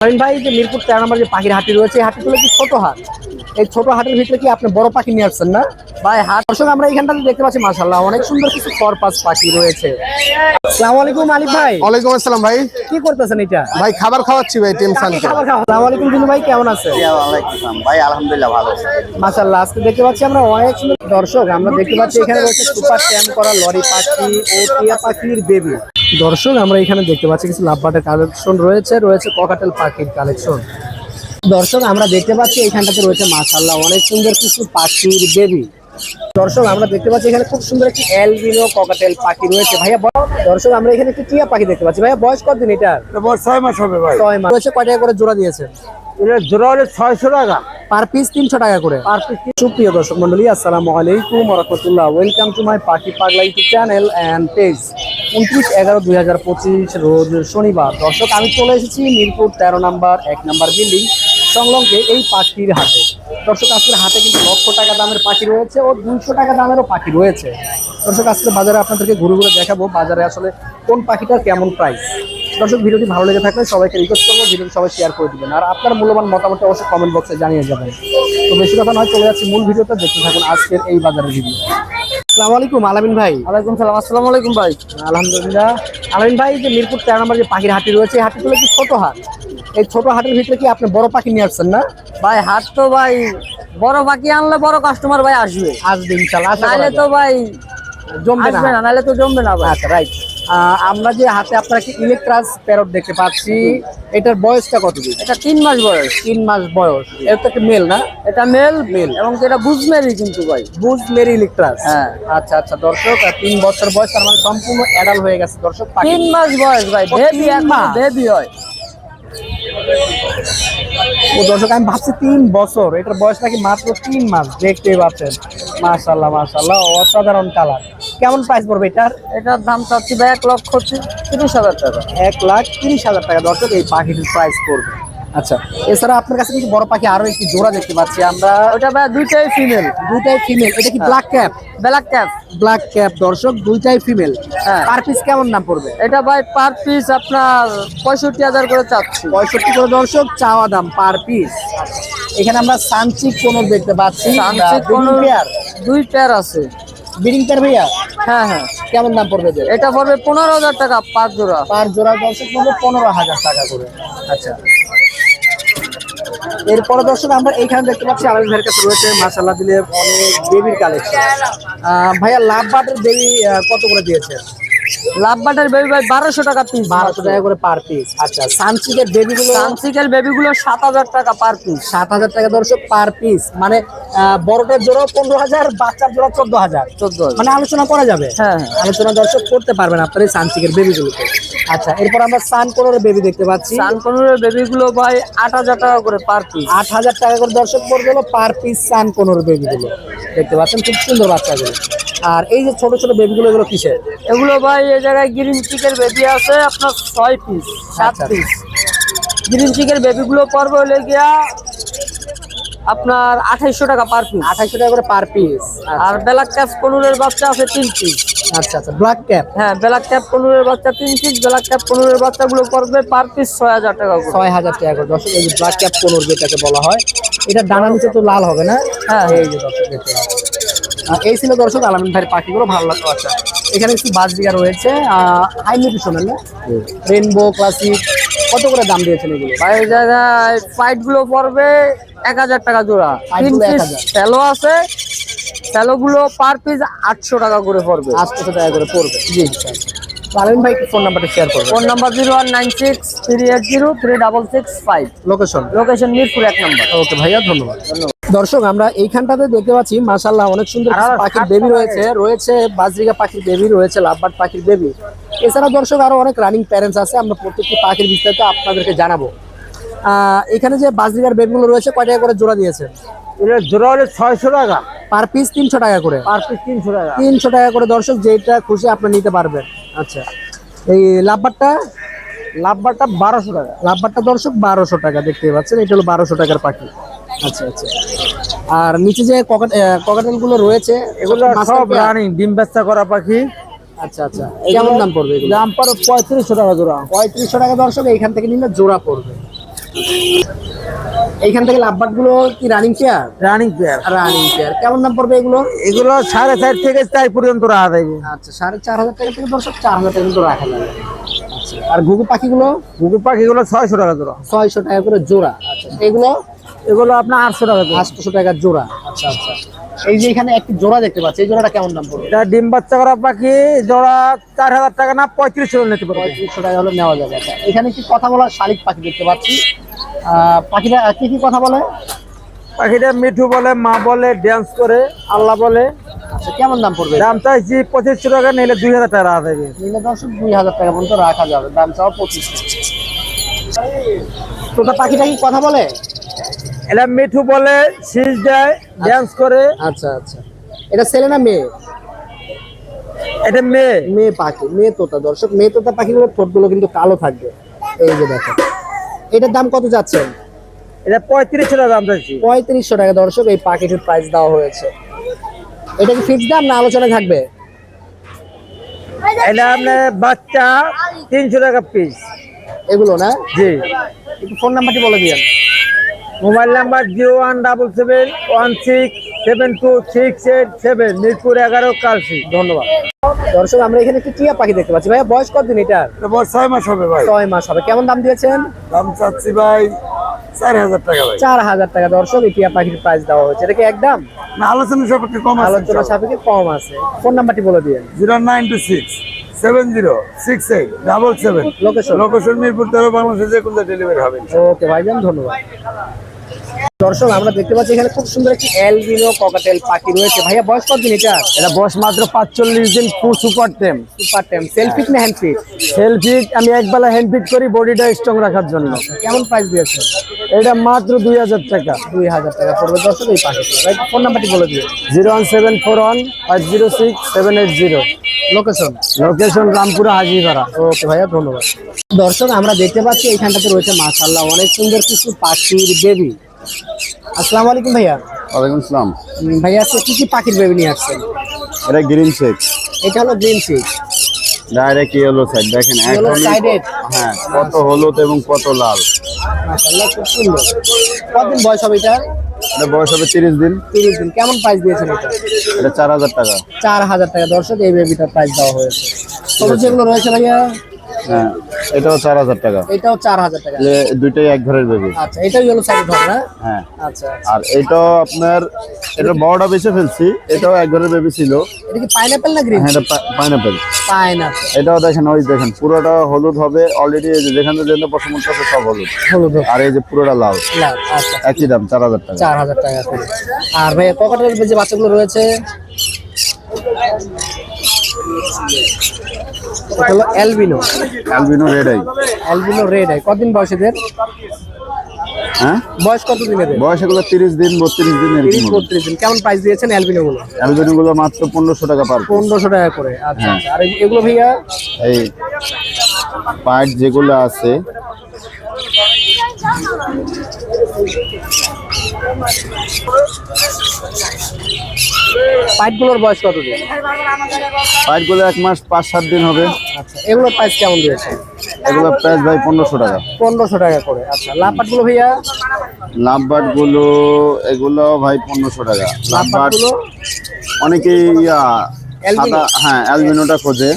নয়ন ভাই যে মিরপুর তেরো নম্বর যে পাখির হাটি রয়েছে এই হাটিগুলো কি ছোট হাট এই ছোট হাটের ভিতরে কি আপনি বড় পাখি নিয়ে আসছেন না? ভাই হাট দর্শক আমরা দেখতে পাচ্ছি মাশাল্লাহ অনেক সুন্দর কিছু করপাস পাখি রয়েছে। আসসালামু আলাইকুম আলিফ ভাই। ওয়ালাইকুম আসসালাম ভাই। কি করতেছেন এটা? ভাই খাবার খাওয়াচ্ছি ভাই টেনশন কাকে খাবার খাওয়া আসসালামু আলাইকুম বিনু ভাই কেমন আছে ভাই আলহামদুলিল্লাহ ভালো মাশাল্লাহ আজকে দেখতে পাচ্ছি আমরা অনেক সুন্দর দর্শক আমরা দেখতে পাচ্ছি এখানে রয়েছে সুপার ট্যাম করা লরি পাখি ও টিয়া পাখির বেবি। দর্শক আমরা এখানে দেখতে পাচ্ছি কিছু লাভবাটের কালেকশন রয়েছে রয়েছে ককাটেল পাখির কালেকশন। দর্শক আমরা দেখতে পাচ্ছি এখানটাতে রয়েছে মাসাল্লাহ অনেক সুন্দর কিছু পাখির দেবী দর্শক আমরা দেখতে পাচ্ছি এখানে খুব সুন্দর একটি অ্যালবিনো ককাটেল পাখি রয়েছে। ভাইয়া দর্শক আমরা এখানে একটি টিয়া পাখি দেখতে পাচ্ছি। ভাইয়া বয়স কতদিন এটা ছয় মাস হবে ভাই। ছয় মাস। রয়েছে কয় টাকা করে জোড়া দিয়েছে? এটা জোড়া হলে ছয়শো টাকা। পার পিস তিনশো টাকা করে। পার পিস সুপ্রিয় দর্শক মন্ডলী আসসালামু আলাইকুম রহমতুল্লাহ। ওয়েলকাম টু মাই পাখি পাগলা ইউটিউব চ্যানেল অ্যান্ড পেজ উনত্রিশ এগারো দুই হাজার পঁচিশ রোজ শনিবার। দর্শক আমি চলে এসেছি মিরপুর তেরো নাম্বার এক নাম্বার বিল্ডিং সংলগ্নে এই পাখির হাটে। দর্শক আজকের হাটে কিন্তু লক্ষ টাকা দামের পাখি রয়েছে ও দুইশো টাকা দামেরও পাখি রয়েছে। দর্শক আজকে বাজারে আপনাদেরকে ঘুরে ঘুরে দেখাবো বাজারে আসলে কোন পাখিটার কেমন প্রাইস দর্শক ভিডিওটি ভালো লেগে থাকলে সবাইকে রিকোয়েস্ট করব ভিডিওটি সবাই শেয়ার করে দিবেন। আর আপনার মূল্যবান মতামত অবশ্যই কমেন্ট বক্সে জানিয়ে যাবেন। তো বেশি কথা নয় চলে যাচ্ছে মূল ভিডিওটা দেখতে থাকুন আজকের এই বাজারের ভিডিও আসসালামু আলাইকুম আলামিন ভাই। ওয়ালাইকুম সালাম আসসালামু আলাইকুম ভাই। আলহামদুলিল্লাহ। আলামিন ভাই যে মিরপুর তেরো নম্বর যে পাখির হাটি রয়েছে এই হাটিগুলো কি ছোট হাট? এই ছোট হাটের ভিতরে কি আপনি বড় পাখি নিয়ে আসছেন না? ভাই হাট তো ভাই বড় পাখি আনলে বড় কাস্টমার ভাই আসবে। আসবে ইনশাল্লাহ আশা করা নাহলে তো ভাই জমবে না। আসবে না নাহলে তো জমবে না ভাই। আচ্ছা রাইট আমরা যে হাতে আপনার কি ইলেকট্রাস প্যারট দেখতে পাচ্ছি এটার বয়সটা কতদিন এটা তিন মাস বয়স। তিন মাস বয়স। এটা একটা মেল না? এটা মেল মেল এবং এটা বুঝমেরই কিন্তু ভাই। বুজ মেরি ইলেকট্রাস। হ্যাঁ। আচ্ছা আচ্ছা দর্শক আর তিন বছর বয়স তার মানে সম্পূর্ণ অ্যাডাল হয়ে গেছে দর্শক তিন মাস বয়স ভাই বেবি মাস? বেবি হয়। ও দর্শক আমি ভাবছি তিন বছর। এটার বয়স নাকি মাত্র তিন মাস? দেখতেই পাচ্ছেন। মাশাল্লাহ মাশাল্লাহ অসাধারণ কালার কেমন প্রাইস পড়বে এটার? এটার দাম চাচ্ছি ভাই এক লক্ষ তিরিশ হাজার টাকা। এক লাখ তিরিশ হাজার টাকা দর্শক এই পাখিটির প্রাইস পড়বে। আচ্ছা। এছাড়া আপনার কাছে কিছু বড় পাখি আরও একটি জোড়া দেখতে পাচ্ছি আমরা। ওটা ভাই দুইটাই ফিমেল দুইটাই ফিমেল এটা কি black cap black cap black cap দর্শক দুইটাই ফিমেল হ্যাঁ। পার পিস কেমন দাম পড়বে? এটা ভাই পার পিস আপনার পঁয়ষট্টি হাজার করে চাচ্ছি। পঁয়ষট্টি করে দর্শক চাওয়া দাম পার পিস এখানে আমরা সানচিক কোন দেখতে পাচ্ছি। সানসিক কোনো পেয়ার। দুই পেয়ার আছে। বিডিং পেয়ার ভাইয়া? হ্যাঁ হ্যাঁ। কেমন দাম পড়বে এটা পড়বে পনেরো হাজার টাকা পাঁচ জোড়া। পাঁচ জোড়া দর্শক পড়বে পনেরো হাজার টাকা করে। আচ্ছা। এরপরে দর্শক আমরা এইখানে দেখতে পাচ্ছি আমাদের ভাইয়ের কাছে রয়েছে মাসাল্লাহ দিলে অনেক বেবির কালেকশন ভাইয়া লাভ বাটের বেবি কত করে দিয়েছে লাভ বাটার বেবি ভাই বারোশো টাকা পিস বারোশো টাকা করে পার পিস আচ্ছা বেবিগুলো বেবি গুলো? সাত হাজার টাকা পার পিস সাত হাজার টাকা দর্শক পার পিস মানে বড়টার জোড়া পনেরো হাজার বাচ্চার জোড়া চোদ্দ হাজার। চোদ্দ মানে আলোচনা করা যাবে। হ্যাঁ, হ্যাঁ। আলোচনা দর্শক করতে পারবেন আপনার এই সানচিকের বেবিগুলোকে আচ্ছা এরপর আমরা সান কোনোর বেবি দেখতে পাচ্ছি। সানকনুরের বেবি গুলো ভাই আট হাজার টাকা করে পার পিস আট হাজার টাকা করে দর্শক পড়বে পার পিস সান কোনোর বেবিগুলো দেখতে পাচ্ছেন খুব সুন্দর বাচ্চাগুলো। আর এই যে ছোট ছোট বেবিগুলো এগুলো কিসের? এগুলো ভাই এই জায়গায় গ্রিন চিকের বেবি আছে আপনার ছয় পিস সাত আচ্ছা। পিস গ্রিন চিকের বেবি গুলো পড়বে হলে গিয়া আপনার আঠাইশশো টাকা পার পিস আঠাইশো টাকা করে পার পিস আর ব্ল্যাক ক্যাপ কনুরের বাচ্চা আছে তিন পিস আচ্ছা আচ্ছা ব্ল্যাক ক্যাপ হ্যাঁ ব্ল্যাক ক্যাপ বাচ্চা তিন পিস ব্ল্যাক ক্যাপ বাচ্চাগুলো পড়বে পার পিস ছয় হাজার টাকা ছয় হাজার টাকা করে। দর্শক এই যে ব্ল্যাক ক্যাপ যেটাকে বলা হয় এটা ডানা নিচে তো লাল হবে না? হ্যাঁ। এই যে দর্শক দেখতে এই ছিল দর্শক আলামিন ভাইয়ের পাখিগুলো ভালো লাগতো আচ্ছা। এখানে কিছু বাজবিঘা রয়েছে হাই নিউট্রিশনের না? রেনবো ক্লাসিক কত করে দাম দিয়েছেন এগুলো? ভাই ফাইটগুলো পড়বে এক হাজার টাকা জোড়া। তিন পিস স্যালো আছে স্যালো গুলো পার পিস আটশো টাকা করে পড়বে। আটশো টাকা করে পড়বে। জি আলামিন ভাই ফোন নাম্বারটা শেয়ার করবেন। Phone number zero one nine six three eight zero three double six five location location Mirpur এক নম্বর। ওকে ভাইয়া ধন্যবাদ। ধন্যবাদ। দর্শক আমরা এইখানটাতে দেখতে পাচ্ছি মাশাল্লাহ অনেক সুন্দর পাখির বেবি রয়েছে। রয়েছে বাজরিকা পাখির বেবি রয়েছে লাভবার্ড পাখির বেবি এছাড়া দর্শক আরও অনেক রানিং প্যারেন্টস আছে। আমরা প্রত্যেকটি পাখির বিস্তারিত আপনাদেরকে জানাব। আহ, এখানে যে বাজরিকার বেবিগুলো রয়েছে কয় টাকা করে জোড়া দিয়েছে? জোড়া হলে ছয়শো টাকা। পার পিস তিনশো টাকা করে। পার পিস তিনশো টাকা। তিনশো টাকা করে দর্শক যেটা খুশি আপনি নিতে পারবেন। আচ্ছা এই লাভবারটা লাভবারটা বারোশো টাকা। লাভবারটা দর্শক বারোশো টাকা দেখতে পাচ্ছেন। এটা হলো বারোশো টাকার পাখি। আচ্ছা আচ্ছা। আর নিচে যে ককাটেলগুলো রয়েছে এগুলো সব। রানিং ডিম করা পাখি। আচ্ছা আচ্ছা। কেমন দাম পড়বে দাম পড়ো পঁয়ত্রিশশো টাকা জোড়া। পঁয়ত্রিশশো টাকা দর্শক এইখান থেকে নিলে জোড়া পড়বে। এইখান থেকে লাভবাটগুলো কি running pair running pair running pair কেমন দাম পড়বে এগুলো? এগুলো সাড়ে চার থেকে চার পর্যন্ত রাখা যাবে। আচ্ছা সাড়ে চার হাজার টাকা থেকে দর্শক চার হাজার টাকা কিন্তু রাখা যাবে। আর ঘুঘু পাখিগুলো? কুকুর পাখিগুলো ছয়শো টাকা জোড়া। ছয়শো টাকা করে জোড়া। আচ্ছা এগুলো? এগুলো আপনার আটশো টাকা আটশো টাকা জোড়া। আচ্ছা আচ্ছা। এই যে এখানে একটি জোড়া দেখতে পাচ্ছি এই জোড়াটা কেমন দাম পড়বে? এটা ডিম বাচ্চা করা পাখি জোড়া চার হাজার টাকা না পঁয়ত্রিশশো নিতে পারবে। পঁয়ত্রিশশো টাকা হলে নেওয়া যাবে। আচ্ছা এখানে কি কথা বলা শালিক পাখি দেখতে পাচ্ছি। পাখিরা কি কি কথা বলে? পাখিটা মিঠু বলে মা বলে ড্যান্স করে আল্লাহ বলে। আচ্ছা কেমন দাম পড়বে? দাম চাইছি পঁচিশশো টাকা নিলে দুই হাজার টাকা রাখা যাবে। নিলে দর্শক দুই হাজার টাকা পর্যন্ত রাখা যাবে দাম চাও পঁচিশ তোতা পাখিটা কি কথা বলে? এটা মিঠু বলে শীষ দেয় ড্যান্স করে। আচ্ছা আচ্ছা। এটা ছেলে না মেয়ে? এটা মেয়ে। মেয়ে পাখি মেয়ে তোতা। দর্শক মেয়ে তোতা পাখিগুলোর ঠোঁটগুলো কিন্তু কালো থাকবে। এই যে দেখো। এটার দাম কত যাচ্ছে? এটা পঁয়ত্রিশশো টাকা দাম চাইছি। পঁয়ত্রিশশো টাকা। দর্শক এই পাখিটির প্রাইস দেওয়া হয়েছে। এটা কি ফিক্স দাম না আলোচনা থাকবে? এটা আপনার বাচ্চা তিনশো টাকা পিস এগুলো না? জি। একটু ফোন নাম্বারটি বলে দিয়েন। Mobile number zero one double seven one six seven two six eight seven Mirpur এগারো কালসি। ধন্যবাদ। দর্শক আমরা এখানে একটি টিয়া পাখি দেখতে পাচ্ছি। ভাই বয়স কতদিন এটার? ছয় মাস হবে ভাই। ছয় মাস হবে। কেমন দাম দিয়েছেন? দাম চাচ্ছি ভাই চার হাজার টাকা ভাই। টাকা। দর্শক এই টিয়া পাখির প্রাইস দেওয়া হয়েছে। এটা কি একদম না আলোচনা সাপেক্ষে কম আলোচনা সাপেক্ষে কম আছে। ফোন নাম্বারটি বলে seven zero six eight double seven. Location location Mirpur তেরো বাংলাদেশে যে কোনো ডেলিভারি হবে ওকে ভাইজান ধন্যবাদ। দর্শক আমরা দেখতে পাচ্ছি এখানে খুব সুন্দর একটি অ্যালবিনো ককাটেল পাখি রয়েছে। ভাইয়া বয়স কতদিন এটা? এটা বয়স মাত্র পাঁচচল্লিশ দিন সুপার টেম সুপার টাইম সেলফিট না হ্যান্ডফিট সেলফিট আমি একবেলা হ্যান্ড ফিট করি বডিটা স্ট্রং রাখার জন্য। কেমন প্রাইস দিয়েছে এটা মাত্র দুই হাজার টাকা। দুই হাজার টাকা পড়বে দর্শক এই পাখি ফোন নাম্বারটি বলে দিও। Zero one seven four one five zero six seven eight zero. Location location Rampura Hajipara. Okay ভাইয়া ধন্যবাদ। দর্শক আমরা দেখতে পাচ্ছি এইখানটাতে রয়েছে মাশাল্লাহ অনেক সুন্দর কিছু পাখির বেবি আসসালামু আলাইকুম ভাইয়া। ওয়ালাইকুম আসসালাম ভাইয়া আজকে কি কি পাখির বেবি নিয়ে আসছেন? এটা গ্রিন চেক এটা হলো green cheek direct yellow side দেখেন এখনই- হ্যাঁ কত হলুদ এবং কত লাল। মাশাল্লাহ খুব সুন্দর। কতদিন বয়স হবে এটা? এটা বয়স হবে তিরিশ দিন। তিরিশ দিন। কেমন প্রাইস দিয়েছেন এটা? এটা চার হাজার টাকা। চার হাজার টাকা। দর্শক এই বেবিটার প্রাইস দেওয়া হয়েছে। তবে যেগুলো রয়েছে ভাইয়া? হ্যাঁ এটাও চার হাজার টাকা। এটাও চার হাজার টাকা। যে দুইটাই এক ঘরের বেবি। আচ্ছা এটাও ইয়েলো সাইড হবে না? হ্যাঁ। আচ্ছা আচ্ছা। আর এটাও আপনার এটা বড়টা বেছে ফেলছি এটাও এক ঘরের বেবি ছিল। এটা কি পাইনাপেল না গ্রিন হ্যাঁ এটা পাইনাপেল পাইনাপেল এটাও দেখেন ওই দেখেন পুরোটা হলুদ হবে অলরেডি যেখানে যেখানে পছন্দ আছে সব হলুদ। হলুদ আর এই যে পুরোটা লাল। লাল, আচ্ছা। একই দাম চার হাজার টাকা। চার হাজার টাকা আর ভাইয়া ককাটের যে বাচ্চাগুলো রয়েছে? এটা হলো albino. Albino red eye albino red eye কতদিন বয়স এদের? হ্যাঁ? বয়স কতদিন এদের? বয়স এগুলো তিরিশ দিন বত্রিশ দিন তিরিশ এরকম হবে। বত্রিশ দিন। কেমন প্রাইস দিয়েছেন অ্যালবিনো গুলো অ্যালবিনো গুলো মাত্র পনেরোশো টাকা পার piece। পনেরোশো টাকা করে। আচ্ছা আচ্ছা। আর এগুলো ভাইয়া? এই পার্ট যেগুলো আছে পাইপগুলোর বয়স কতদিন পার্টগুলো এক মাস পাঁচ সাত দিন হবে। আচ্ছা এগুলোর প্রাইস কেমন দিয়েছে? এগুলো প্রাইস ভাই পনেরোশো টাকা। পনেরোশো টাকা করে আচ্ছা লাভপাটগুলো ভাইয়া? লাভবার্ডগুলো এগুলো ভাই পনেরোশো টাকা। লাভবার্ড অনেকেই ইয়া সাদা হ্যাঁ অ্যালবিনোটা খোঁজে।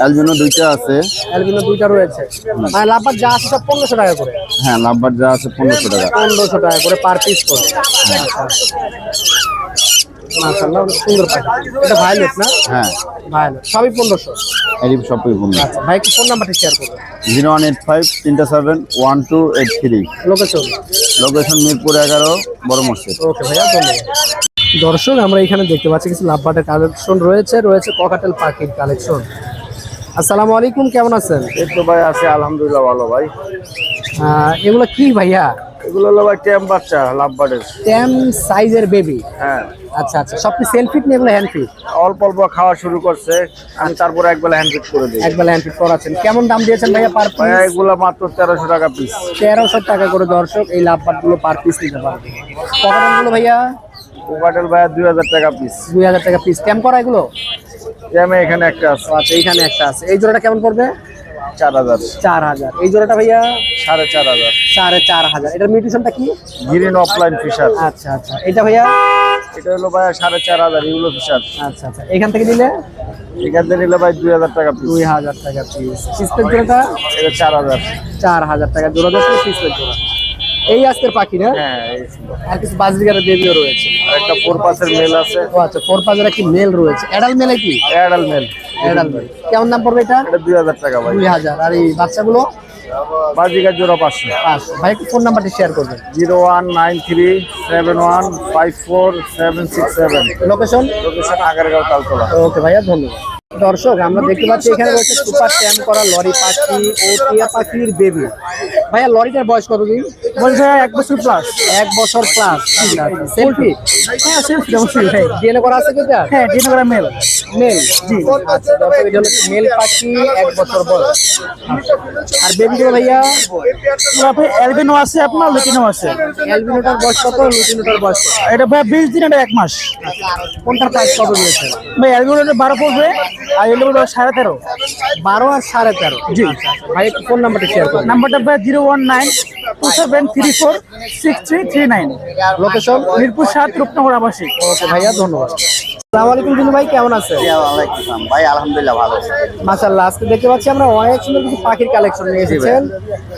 অ্যালবিনো দুইটা আছে। অ্যালবিনো দুইটা রয়েছে। মানে লাভপাট যা আছে সব পনেরোশো টাকা করে? হ্যাঁ লাভবার্ড যা আছে পনেরোশো টাকা। পনেরোশো টাকা করে পার পিস করে। মাশাআল্লাহ অনেক সুন্দর পাখি এটা ভায়োলেট না? হ্যাঁ। ভায়োলেট সবই সবই আচ্ছা ভাই ফোন নাম্বারটা শেয়ার করবেন। লোকেশন লোকেশন মিরপুর বড় মসজিদ। ওকে ভাইয়া ধন্যবাদ। দর্শক আমরা এখানে দেখতে পাচ্ছি কিছু লাভবাটের কালেকশন রয়েছে রয়েছে ককাটেল পাখির কালেকশন আসসালামু আলাইকুম কেমন আছেন? এই তো ভাই আছে আলহামদুলিল্লাহ ভালো ভাই। এগুলো কি ভাইয়া? এগুলো হলো ভাই ট্যাম বাচ্চা লাভ বার্ডের। টেম সাইজের বেবি? হ্যাঁ। আচ্ছা আচ্ছা। সব কি সেলফিট নিয়ে এগুলো হ্যান্ড ফিট অল্প অল্প খাওয়া শুরু করছে। আমি তারপরে একবেলা হ্যান্ড ফিট করে দিই। একবেলা হ্যান্ড ফিট করাচ্ছেন। কেমন দাম দিয়েছেন ভাইয়া পার পিস এগুলো মাত্র তেরোশো টাকা পিস তেরোশো টাকা করে দর্শক এই লাভবাটগুলো পার পিস নিতে পারবে। ককাটেলগুলো ভাইয়া? কোকাটেল ভাই দুই হাজার টাকা পিস দুই হাজার টাকা পিস ক্যাম্প করা এগুলো? ট্যামে এখানে একটা আছে। আচ্ছা এইখানে একটা আছে। এই জোড়াটা কেমন পড়বে? চার হাজার। চার হাজার। এই জোড়াটা ভাইয়া? সাড়ে চার হাজার। সাড়ে চার হাজার। এটার মিউটেশনটা কি? গ্রিন অফলাইন ফিশার আচ্ছা আচ্ছা। এটা ভাইয়া? এটা হলো ভাই সাড়ে চার হাজার ইউলো ফিশার আচ্ছা আচ্ছা। এখান থেকে দিলে এখান থেকে নিলে ভাই দুই হাজার টাকা দুই হাজার টাকা পিস পিসের জোড়াটা? এটা চার হাজার। চার হাজার টাকা জোড়া দশ পিসের জোড়া। এই আজকের পাখি না? হ্যাঁ। আর কিছু বাজরিগারের বেবিও রয়েছে। আর একটা ফোর পাসের মেল আছে। ও আচ্ছা ফোর পাঁচের কি মেল রয়েছে। অ্যাডাল মেলে কি? অ্যাডাল মেল অ্যাডাল মেল কেমন দাম পড়বে এটা? এটা দুই হাজার টাকা ভাই। দুই হাজার। আর এই বাচ্চাগুলো? বাজিকার জোড়া পাঁচশো। পাঁচশো। ভাই একটু ফোন নাম্বারটি শেয়ার করবেন। Zero one nine three seven one five four seven six seven. Location location Agargaon Taltala. Okay ভাইয়া ধন্যবাদ। দর্শক আমরা দেখতে পাচ্ছি এখানে রয়েছে সুপার ট্যাম করা লরি পাখি ও টিয়া পাখির বেবি ভাইয়া লরিটার বয়স কতদিন? বলছে এক বছর প্লাস এক বছর প্লাস সেলফি হ্যাঁ সেলফি অবশ্যই ভাই ডিএনএ করা আছে কিটা হ্যাঁ ডিএনএ করা মেল মেল জি। আচ্ছা মেল পাখি এক বছর বয়স। আচ্ছা। আর বেবিগুলো ভাইয়া? অ্যালবিনো আছে আপনার লুটিনো আছে? অ্যালবিনোটার বয়স কত? লুটিনোটার বয়স এটা ভাই বিশ দিন এটা এক মাস। কোনটার প্রাইস কত দিয়েছে? ভাই অ্যালবিনো বারো পড়বে আর এগুলো সাড়ে তেরো। বারো আর সাড়ে তেরো। জি। ভাই ফোন নাম্বারটা শেয়ার করুন। নাম্বারটা ভাই zero one nine two seven three four six three three nine location Mirpur সাত রূপনগর আবাসিক। ওকে ভাইয়া ধন্যবাদ। আসসালামু আলাইকুম দিনু ভাই কেমন আছেন? ভাই আলহামদুলিল্লাহ ভালো মাশাআল্লাহ আজকে দেখতে পাচ্ছি আমরা অনেক সুন্দর কিছু পাখির কালেকশন নিয়ে এসেছেন।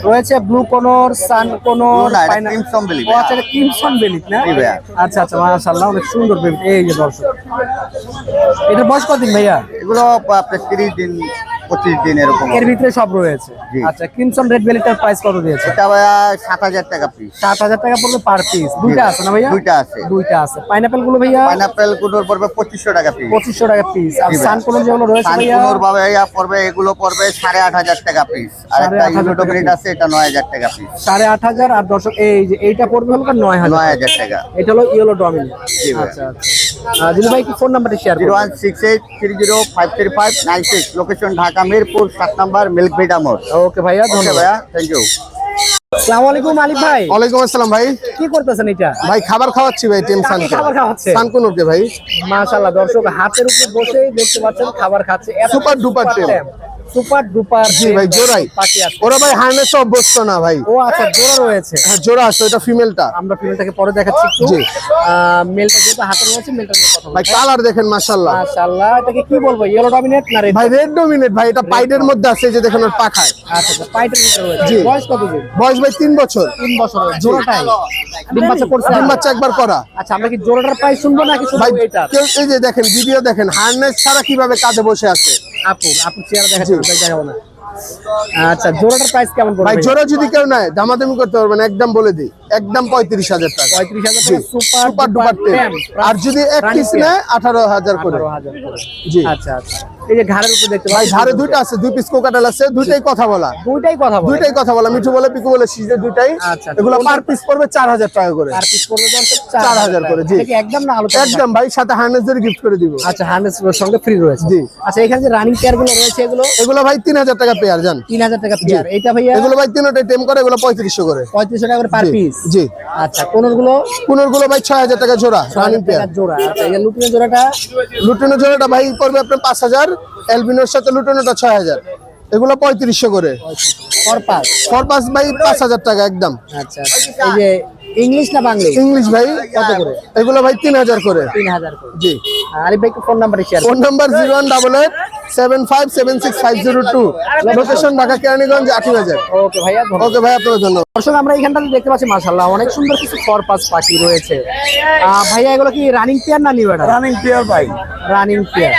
রয়েছে ব্লু কোনর সান কোনর না, এটা crimson আচ্ছা এটা ক্রিমসন বেলিট না? ভাইয়া। আচ্ছা আচ্ছা মাশাআল্লাহ অনেক সুন্দর বেলিট এই যে দর্শক এটার বয়স কতদিন ভাইয়া? এগুলো আপনার তিরিশ দিন। পঁচিশ দিন এরকম এর ভিতরে সব রয়েছে। আচ্ছা ক্রিমসন রেড বেলিটার প্রাইস কত দিয়েছে? এটা ভাইয়া সাত হাজার টাকা পিস সাত হাজার টাকা পড়বে পার পিস দুইটা আছে না ভাইয়া? দুইটা আছে। দুইটা আছে। পাইনাপেলগুলো ভাইয়া? পাইনাপেল কুটোর পড়বে পঁচিশশো টাকা পিস পঁচিশশো টাকা পিস আর জি ভাইয়া। সান কোনর যেগুলো রয়েছে ভাইয়া? কানকুনোর ভাবে ইয়া পড়বে এগুলো পড়বে সাড়ে আট হাজার টাকা পিস আর একটা piece। আছে এটা নয় হাজার টাকা পিস সাড়ে আট হাজার আর দর্শক এই যে এইটা পড়বে হলো নয় হাজার নয় হাজার টাকা। এটা হলো ইয়েলো ডমিনেট আচ্ছা আচ্ছা। দিলু ভাই কি ফোন নাম্বারটি share zero one six eight three zero five three five nine six. Location Dhaka Mirpur সাত নাম্বার মিল্ক ভিটা মোড় ওকে ভাইয়া ধন্যবাদ। ভাইয়া থ্যাংক ইউ আসসালামু আলাইকুম আলিফ ভাই। ওয়ালাইকুম আসসালাম ভাই। কি করতেছেন এটা? ভাই খাবার খাওয়াচ্ছি ভাই টিম সানকে খাবার খাওয়াচ্ছে? ভাই। মাশাআল্লাহ দর্শক হাতের উপর বসেই দেখতে পাচ্ছেন খাবার খাচ্ছে। Super duper team। Super duper জি ভাই জোড়াই। পাখি আছে ওরা ভাই হার্নেস অভ্যস্ত না ভাই। ও আচ্ছা জোড়া রয়েছে। হ্যাঁ জোড়া আছে ওটা ফিমেলটা আমরা ফিমেলটাকে পরে দেখাচ্ছি একটু। জি। মেলটা যেহেতু হাতে রয়েছে মেলটা নিয়ে কথা ভাই কালার দেখেন মাশাআল্লাহ। মাশাআল্লাহ এটাকে কি বলব ইয়েলো ডমিনেট না রেড ভাই রেড ডোমিনেট ভাই এটা পাইডের মধ্যে আছে যে দেখেন ওর পাখায়। আচ্ছা আচ্ছা পাইটের ভিতরে রয়েছে। বয়স কত দিন বয়স ভাই তিন বছর। তিন বছর জোড়াটাই? ডিম বাচ্চা করছে ডিম বাচ্চা একবার করা আচ্ছা আমরা কি জোড়াটার প্রাইস শুনব নাকি শুধু ভাই এটা এই যে দেখেন ভিডিও দেখেন হার্নেস ছাড়া কীভাবে কাঁধে বসে আছে? আপু আপু চেহারা দেখাচ্ছি না। আচ্ছা জোড়াটার প্রাইস কেমন পড়বে ভাই জোড়া যদি কেউ নেয় দামাদামি করতে পারবেন একদম বলে দিই। একদম পঁয়ত্রিশ হাজার টাকা। পঁয়ত্রিশ হাজার টাকা সুপার সুপার ডুপার আর যদি এক পিস নেয় আঠারো হাজার করে। আঠারো হাজার করে। জি। আচ্ছা আচ্ছা। এই যে ঘাড়ের উপর দেখতে ভাই ঘাড়ে আছে দুই পিস কোকাটাল আছে দুইটাই কথা বলা। দুইটাই কথা বলা। দুইটাই কথা বলা মিঠু বলে পিকু বলে সিজে দুইটাই। আচ্ছা, আচ্ছা। এগুলো পার পিস পড়বে 4000 টাকা করে। পার পিস 4000 করে জি। একদম না আলো একদম ভাই সাথে হার্নেস গিফট করে দিব। আচ্ছা সঙ্গে ফ্রি রয়েছে। জি। আচ্ছা এখানে যে রানিং পেয়ারগুলো রয়েছে এগুলো? এগুলো ভাই 3000 টাকা পেয়ার জান। 3000 টাকা পেয়ার এইটা ভাই এগুলো ভাই তিনটা টেম করে এগুলো 3500 করে। 3500 টাকা করে পার পিস জি। আচ্ছা গুলো কোনরগুলো ভাই 6000 টাকা জোড়া রানিং পেয়ার জোড়া। আচ্ছা এই জোড়াটা? লুটিনের জোড়াটা ভাই পড়বে আপনার 5000 অ্যালবিনোর সাথে লুটোনোটা ছয় হাজার। এগুলো পঁয়ত্রিশশো করে। পাঁচ হাজার টাকা একদম। আচ্ছা, আচ্ছা। ইংলিশ করে? Seven five seven six five zero হাজার ভাইয়া দেখতে পাচ্ছি অনেক সুন্দর কিছু ফরপাস পাখি রয়েছে। ভাইয়া এগুলো কি রানিং পেয়ার না নিবে রানিং পেয়ার ভাই। রানিং পেয়ার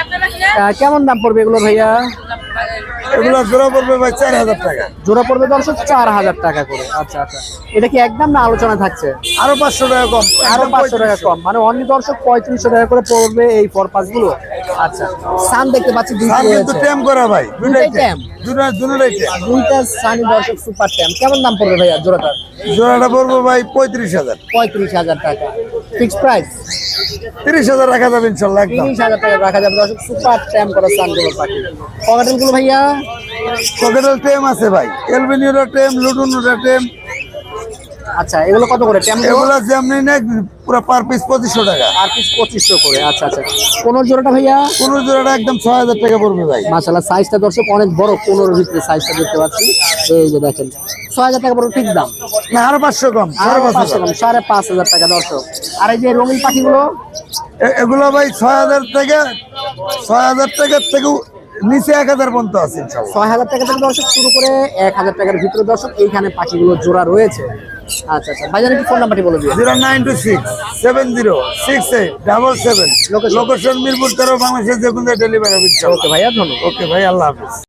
কেমন দাম পড়বে এগুলো ভাইয়া? এগুলো জোড়া পড়বে ভাই চার হাজার টাকা। জোড়া পড়বে দর্শক চার হাজার টাকা করে। আচ্ছা আচ্ছা। এটা কি একদম না আলোচনা থাকছে? আরও পাঁচশো টাকা কম। আরও পাঁচশো টাকা কম। মানে অন্য দর্শক পঁয়ত্রিশশো টাকা করে পড়বে এই ফরপাসগুলো। আচ্ছা সান দেখতে পাচ্ছি দুইটা কিন্তু রয়েছে। করা ভাই দুইটাই দুটাই টেম টেম। দুটা দুটাই টেম দুইটা সানি দর্শক সুপার ট্যাম কেমন দাম পড়বে ভাইয়া জোড়াটার? জোড়াটা পড়বে ভাই পঁয়ত্রিশ হাজার। পঁয়ত্রিশ হাজার টাকা। ফিক্স প্রাইস তিরিশ হাজার রাখা যাবে ইনশাল্লাহ তিরিশ হাজার টাকা রাখা যাবে। দর্শক সুপার ট্যাম করা সানগুলো পাখি। পকেটেলগুলো ভাইয়া? পকেটের টেম আছে ভাই। এলবিনিওরা টেম লুটুনোটা টেম আচ্ছা এগুলো কত করে? এগুলো যেমনি নেক পুরো পার পিস পঁচিশশো টাকা। আর পিস পঁচিশশো করে আচ্ছা আচ্ছা। কোনোর জোড়াটা ভাইয়া? কোন জোড়াটা একদম ছয় হাজার টাকা পড়বে ভাই। মাশাল্লাহ সাইজটা দর্শক অনেক বড় পনেরোর ভিতরে সাইজটা দেখতে পাচ্ছি। এই যে দেখেন ছয় হাজার টাকা বড় ঠিক দাম? না আরও পাঁচশো কম আর পাঁচশো কম। সাড়ে পাঁচ হাজার টাকা দর্শক। আর এই যে রঙিন পাখিগুলো? এগুলো ভাই ছয় হাজার থেকে ছয় হাজার টাকার থেকেও নিচে এক হাজার পর্যন্ত আছে ছয় হাজার টাকা থেকে দর্শক শুরু করে এক হাজার টাকার ভিতরে দর্শক এইখানে পাখিগুলো জোড়া রয়েছে। আচ্ছা আচ্ছা। ভাইজান একটু ফোন নাম্বারটি বলে দিও। Zero nine two six seven zero six eight double seven? Location Mirpur তেরো বাংলাদেশের যে কোনো ডেলিভারি ওকে ভাইয়া ধন্যবাদ। ওকে ভাই আল্লাহ হাফিজ।